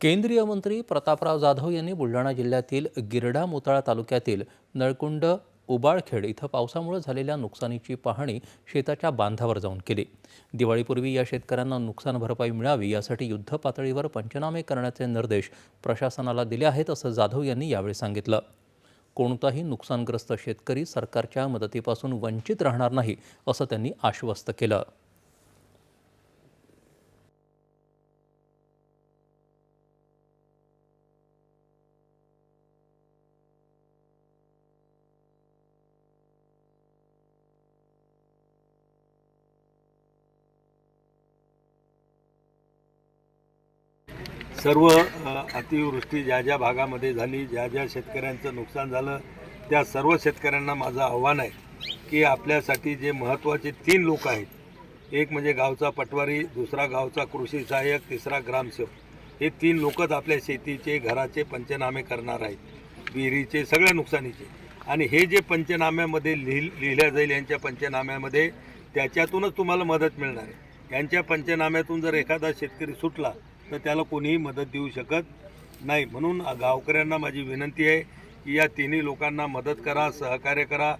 केंद्रीय मंत्री प्रतापराव जाधव यांनी बुलढाणा जिल्ह्यातील गिरडा मोताळा तालुक्यातील नळकुंड उबाळखेड इथं पावसामुळे झालेल्या नुकसानीची पाहणी शेताच्या बांधावर जाऊन केली. दिवाळीपूर्वी या शेतकऱ्यांना नुकसान भरपाई मिळावी यासाठी युद्ध पातळीवर पंचनामे करण्याचे निर्देश प्रशासनाला दिले आहेत असं जाधव यांनी यावेळी सांगितलं. कोणताही नुकसानग्रस्त शेतकरी सरकारच्या मदतीपासून वंचित राहणार नाही असं त्यांनी आश्वस्त केलं. सर्व अतिवृष्टी ज्या ज्या भागामध्ये झाली ज्या ज्या शेतकऱ्यांचं नुकसान झालं त्या सर्व शेतकऱ्यांना माझं आव्हान आहे की आपल्यासाठी जे महत्त्वाचे तीन लोक आहेत एक म्हणजे गावचा पटवारी दुसरा गावचा कृषी सहाय्यक तिसरा ग्रामसेवक हे तीन लोकच आपल्या शेतीचे घराचे पंचनामे करणार आहेत. विहिरीचे सगळ्या नुकसानीचे. आणि हे जे पंचनाम्यामध्ये लिहि लिहिल्या जाईल यांच्या पंचनाम्यामध्ये त्याच्यातूनच तुम्हाला मदत मिळणार आहे. यांच्या पंचनाम्यातून जर एखादा शेतकरी सुटला तर त्याला कोणीही मदत देऊ शकत नाही. म्हणून गावकऱ्यांना माझी विनंती आहे की या तिन्ही लोकांना मदत करा सहकार्य करा.